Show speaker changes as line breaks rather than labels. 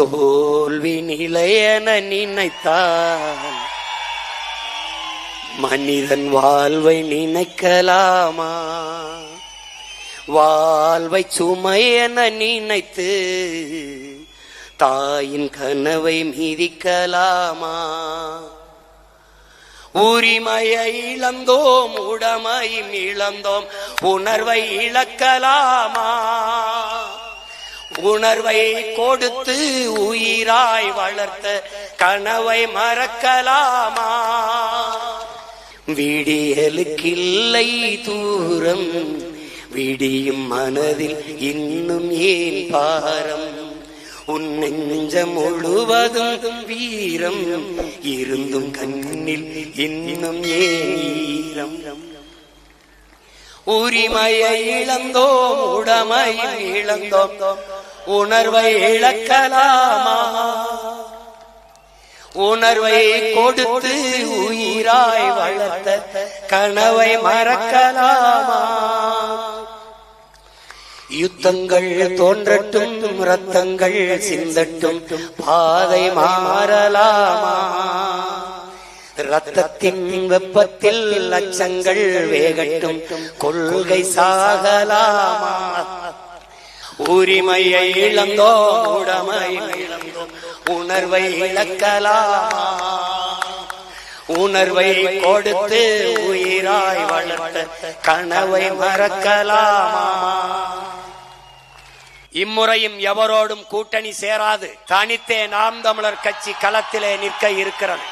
தோல்வி நிலையன நினைத்தால் மனிதன் வாழ்வை நினைக்கலாமா? வாழ்வை சுமை என நினைத்து தாயின் கனவை மிதிக்கலாமா? உரிமையை இழந்தோம் உடமையும் இழந்தோம் உணர்வை இழக்கலாமா? உணர்வை கொடுத்து உயிராய் வளர்த்த கனவை மறக்கலாமா? விடியலுக்கில்லை தூரம் விடியும் மனதில் இன்னும் ஏன் பாரம்? உன் நெஞ்சம் முழுவதும் வீரம் இருந்தும் கண்ணில் இன்னும் ஏன் உரிமையை இழந்தோம் உடமையை இழந்தோம் உணர்வை இழக்கலாமா? உணர்வை கொடுத்து உயிராய் வளர்த்த கனவை மறக்கலாமா? யுத்தங்கள் தோன்றட்டும் ரத்தங்கள் சிந்தட்டும் பாதை மாறலாமா? ரத்தத்தின் வெப்பத்தில் லட்சங்கள் வேகட்டும் கொள்கை சாகலாமா? உரிமையை இழந்தோம் உடமையை இழந்தோம். உணர்வை இழக்கலா உணர்வை கொடுத்து உயிராய் வளர்த்த கனவை மறக்கலாமா. இம்முறையும் எவரோடும் கூட்டணி சேராது. தனித்தே நாம் தமிழர் கட்சி களத்திலே நிற்க இருக்கிறது.